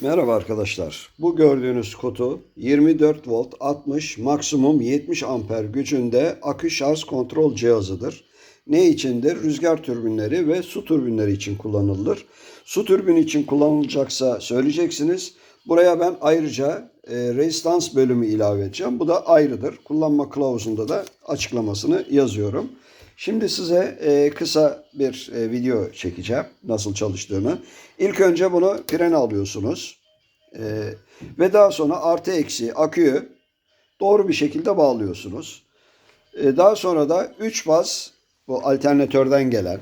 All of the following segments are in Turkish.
Merhaba arkadaşlar. Bu gördüğünüz kutu 24 volt 60 maksimum 70 amper gücünde akü şarj kontrol cihazıdır. Ne içindir? Rüzgar türbinleri ve su türbinleri için kullanılır. Su türbini için kullanılacaksa söyleyeceksiniz. Buraya ben ayrıca e, rezistans bölümü ilave edeceğim. Bu da ayrıdır. Kullanma kılavuzunda da açıklamasını yazıyorum. Şimdi size e, kısa bir e, video çekeceğim nasıl çalıştığını. İlk önce bunu frene alıyorsunuz. E, ve daha sonra artı eksi aküyü doğru bir şekilde bağlıyorsunuz. E, daha sonra da 3 faz bu alternatörden gelen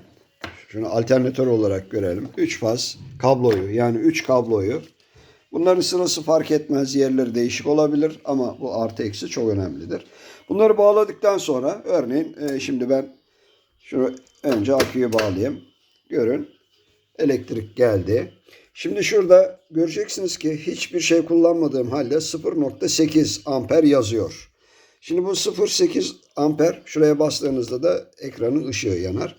şunu alternatör olarak görelim. 3 faz kabloyu yani 3 kabloyu Bunların sırası fark etmez. Yerleri değişik olabilir ama bu artı eksi çok önemlidir. Bunları bağladıktan sonra örneğin e, şimdi ben şunu önce aküyü bağlayayım. Görün elektrik geldi. Şimdi şurada göreceksiniz ki hiçbir şey kullanmadığım halde 0.8 amper yazıyor. Şimdi bu 0.8 amper şuraya bastığınızda da ekranın ışığı yanar.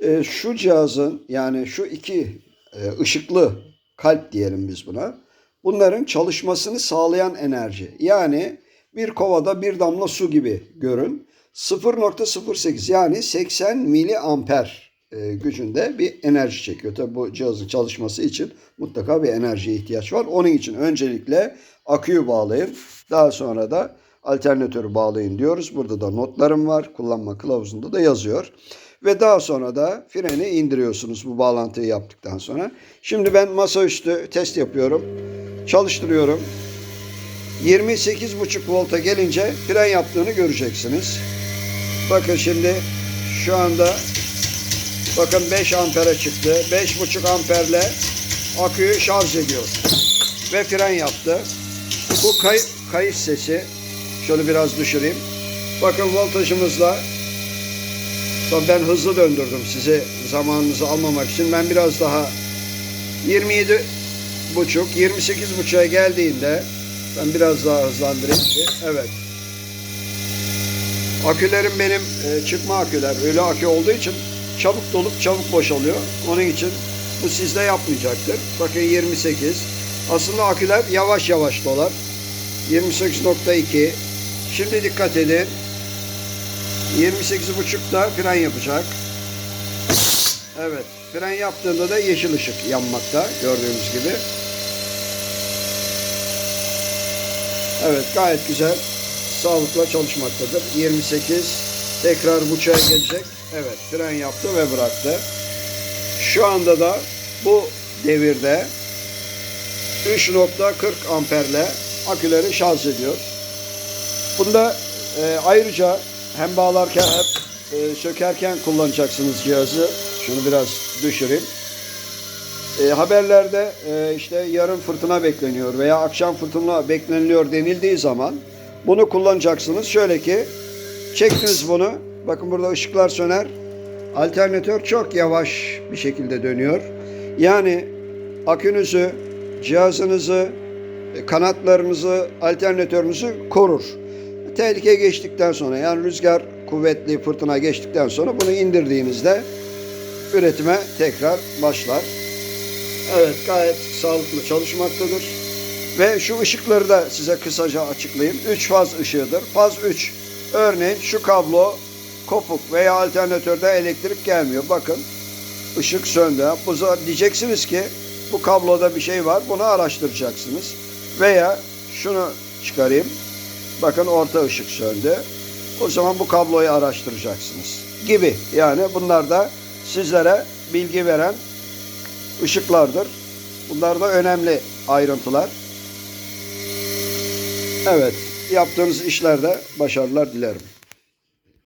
E, şu cihazın yani şu iki e, ışıklı kalp diyelim biz buna. Bunların çalışmasını sağlayan enerji. Yani bir kovada bir damla su gibi görün. 0.08 yani 80 miliamper e, gücünde bir enerji çekiyor. Tabi bu cihazın çalışması için mutlaka bir enerjiye ihtiyaç var. Onun için öncelikle aküyü bağlayın. Daha sonra da alternatörü bağlayın diyoruz. Burada da notlarım var. Kullanma kılavuzunda da yazıyor. Ve daha sonra da freni indiriyorsunuz bu bağlantıyı yaptıktan sonra. Şimdi ben masaüstü test yapıyorum. Çalıştırıyorum. 28,5 volta gelince fren yaptığını göreceksiniz. Bakın şimdi şu anda bakın 5 ampere çıktı. 5,5 amperle aküyü şarj ediyor. Ve fren yaptı. Bu kay kayış sesi. Şöyle biraz düşüreyim. Bakın voltajımızla Tabii ben hızlı döndürdüm size zamanınızı almamak için. Ben biraz daha 27 buçuk 28 buçuğa geldiğinde ben biraz daha hızlandırayım ki evet akülerim benim e, çıkma aküler. Öyle akü olduğu için çabuk dolup çabuk boşalıyor. Onun için bu sizde yapmayacaktır. Bakın 28 aslında aküler yavaş yavaş dolar. 28.2 şimdi dikkat edin. 28.5'da fren yapacak. Evet fren yaptığında da yeşil ışık yanmakta gördüğünüz gibi. Evet gayet güzel. Sağlıkla çalışmaktadır. 28 tekrar buçuğa gelecek. Evet fren yaptı ve bıraktı. Şu anda da bu devirde 3.40 amperle aküleri şarj ediyor. Bunda e, ayrıca hem bağlarken hem e, sökerken kullanacaksınız cihazı. Şunu biraz düşüreyim. E, haberlerde e, işte yarın fırtına bekleniyor veya akşam fırtına bekleniliyor denildiği zaman bunu kullanacaksınız. Şöyle ki çektiniz bunu. Bakın burada ışıklar söner. Alternatör çok yavaş bir şekilde dönüyor. Yani akünüzü, cihazınızı, e, kanatlarınızı, alternatörünüzü korur. Tehlike geçtikten sonra yani rüzgar kuvvetli fırtına geçtikten sonra bunu indirdiğinizde üretime tekrar başlar. Evet gayet sağlıklı çalışmaktadır. Ve şu ışıkları da size kısaca açıklayayım. 3 faz ışığıdır. Faz 3. Örneğin şu kablo kopuk veya alternatörde elektrik gelmiyor. Bakın ışık söndü. Bu diyeceksiniz ki bu kabloda bir şey var. Bunu araştıracaksınız. Veya şunu çıkarayım. Bakın orta ışık söndü. O zaman bu kabloyu araştıracaksınız. Gibi. Yani bunlar da sizlere bilgi veren ışıklardır. Bunlar da önemli ayrıntılar. Evet, yaptığınız işlerde başarılar dilerim.